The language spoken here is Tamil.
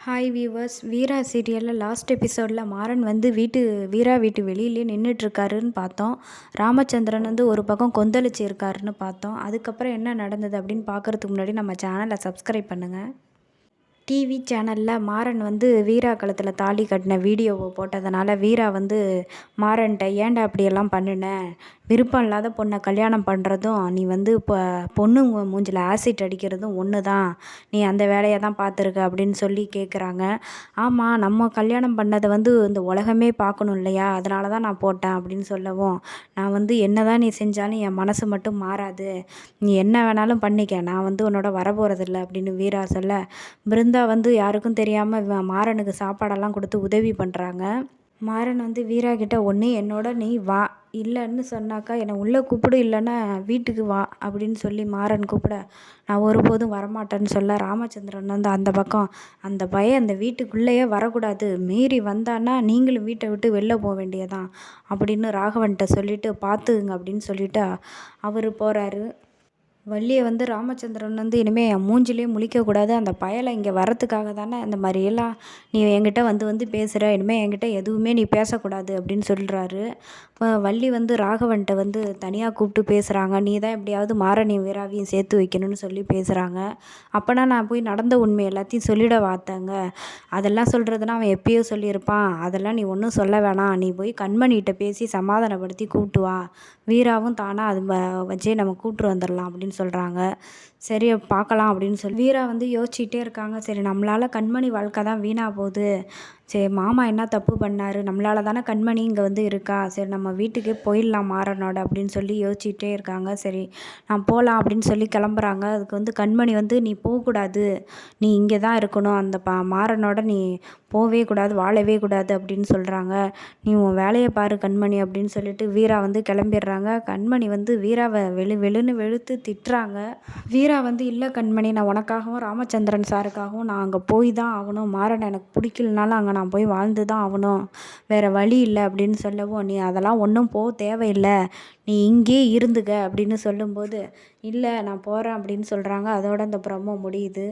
ஹாய் வியூவர்ஸ் வீரா சீரியலில் லாஸ்ட் எபிசோடில் மாறன் வந்து வீட்டு வீரா வீட்டு வெளியிலே நின்றுட்டுருக்காருன்னு பார்த்தோம். ராமச்சந்திரன் வந்து ஒரு பக்கம் கொந்தளிச்சு இருக்காருன்னு பார்த்தோம். அதுக்கப்புறம் என்ன நடந்தது அப்படின்னு பார்க்குறதுக்கு முன்னாடி நம்ம சேனலை சப்ஸ்கிரைப் பண்ணுங்கள் டிவி சேனலில் மாறன் வந்து வீரா கழுத்தில் தாலி கட்டின வீடியோவை போட்டதுனால வீரா வந்து மாறன்ட்ட ஏன்டா அப்படியெல்லாம் பண்ணின? விருப்பம் இல்லாத பொண்ணை கல்யாணம் பண்ணுறதும் நீ வந்து இப்போ பொண்ணு மூஞ்சில் ஆசிட் அடிக்கிறதும் ஒன்று தான் நீ அந்த வேலையை தான் பார்த்துருக்க அப்படின்னு சொல்லி கேட்குறாங்க ஆமாம் நம்ம கல்யாணம் பண்ணதை வந்து இந்த உலகமே பார்க்கணும் இல்லையா? அதனால தான் நான் போட்டேன் அப்படின்னு சொல்லவும் நான் வந்து என்ன தான் நீ செஞ்சாலும் என் மனசு மட்டும் மாறாது. நீ என்ன வேணாலும் பண்ணிக்க நான் வந்து உன்னோட வரப்போகிறதில்ல அப்படின்னு வீரா சொல்ல. பிருந்தா வந்து யாருக்கும் தெரியாமல் மாறனுக்கு சாப்பாடெல்லாம் கொடுத்து உதவி பண்ணுறாங்க மாறன் வந்து வீரா கிட்ட ஒன்று என்னோட நீ வா. இல்லைன்னு சொன்னாக்கா என்னை உள்ளே கூப்பிடு இல்லைன்னா வீட்டுக்கு வா அப்படின்னு சொல்லி மாறன் கூப்பிட நான் ஒருபோதும் வரமாட்டேன்னு சொல்ல ராமச்சந்திரன் வந்து அந்த பக்கம் அந்த பையன் அந்த வீட்டுக்குள்ளேயே வரக்கூடாது. மீறி வந்தான்னா நீங்களும் வீட்டை விட்டு வெளில போக வேண்டியதான் அப்படின்னு ராகவன்கிட்ட சொல்லிவிட்டு பார்த்துக்குங்க அப்படின்னு சொல்லிவிட்டு அவர் போகிறாரு வள்ளியை வந்து ராமச்சந்திரன் வந்து இனிமேல் என் மூஞ்சிலே முழிக்கக்கூடாது. அந்த பயலை இங்கே வரத்துக்காக தானே அந்த மாதிரியெல்லாம் நீ என்கிட்ட வந்து வந்து பேசுகிற இனிமேல் என்கிட்ட எதுவுமே நீ பேசக்கூடாது அப்படின்னு சொல்கிறாரு வள்ளி வந்து ராகவன்கிட்ட வந்து தனியாக கூப்பிட்டு பேசுகிறாங்க நீ தான் எப்படியாவது மாரணி வீராவையும் சேர்த்து வைக்கணும்னு சொல்லி பேசுகிறாங்க அப்போனா நான் போய் நடந்த உண்மை எல்லாத்தையும் சொல்லிட வார்த்தைங்க. அதெல்லாம் சொல்கிறதுனா அவன் எப்பயோ சொல்லியிருப்பான். அதெல்லாம் நீ ஒன்றும் சொல்ல வேணாம். நீ போய் கண்மணிகிட்ட பேசி சமாதானப்படுத்தி கூப்பிட்டு வா. வீராவும் தானாக அது வச்சே நம்ம கூப்பிட்டு வந்துடலாம் அப்படின்னு சொல்கிறாங்க சரி பார்க்கலாம் அப்படின்னு சொல்லி வீரா வந்து யோசிச்சுட்டே இருக்காங்க. சரி நம்மளால் கண்மணி வாழ்க்கை தான் வீணாக போகுது. சரி மாமா என்ன தப்பு பண்ணார்? நம்மளால் தானே கண்மணி இங்கே வந்து இருக்கா? சரி நம்ம வீட்டுக்கே போயிடலாம் மாறனோட அப்படின்னு சொல்லி யோசிச்சுட்டே இருக்காங்க. சரி நான் போகலாம் அப்படின்னு சொல்லி கிளம்புறாங்க. அதுக்கு வந்து கண்மணி வந்து நீ போகக்கூடாது. நீ இங்கே தான் இருக்கணும். அந்த பா மாறனோட நீ போகவே கூடாது வாழவே கூடாது அப்படின்னு சொல்கிறாங்க நீ உன் வேலையை பாரு கண்மணி அப்படின்னு சொல்லிட்டு வீரா வந்து கிளம்பிடுறாங்க. கண்மணி வந்து வீராவை வெளு வெளுன்னு வெளுத்து திட்டுறாங்க. வீரா வந்து இல்லை கண்மணி நான் உனக்காகவும் ராமச்சந்திரன் சாருக்காகவும் நான் அங்கே போய் தான் ஆகணும். மாறன் எனக்கு பிடிக்கலனாலும் அங்கே நான் போய் வாழ்ந்து தான் ஆகணும். வேறு வழி இல்லை அப்படின்னு சொல்லவும் நீ அதெல்லாம் ஒன்றும் போக தேவையில்லை. நீ இங்கேயே இருந்துக்க அப்படின்னு சொல்லும்போது இல்லை நான் போகிறேன் அப்படின்னு சொல்கிறாங்க அதோட அந்த ப்ரமோ முடியுது.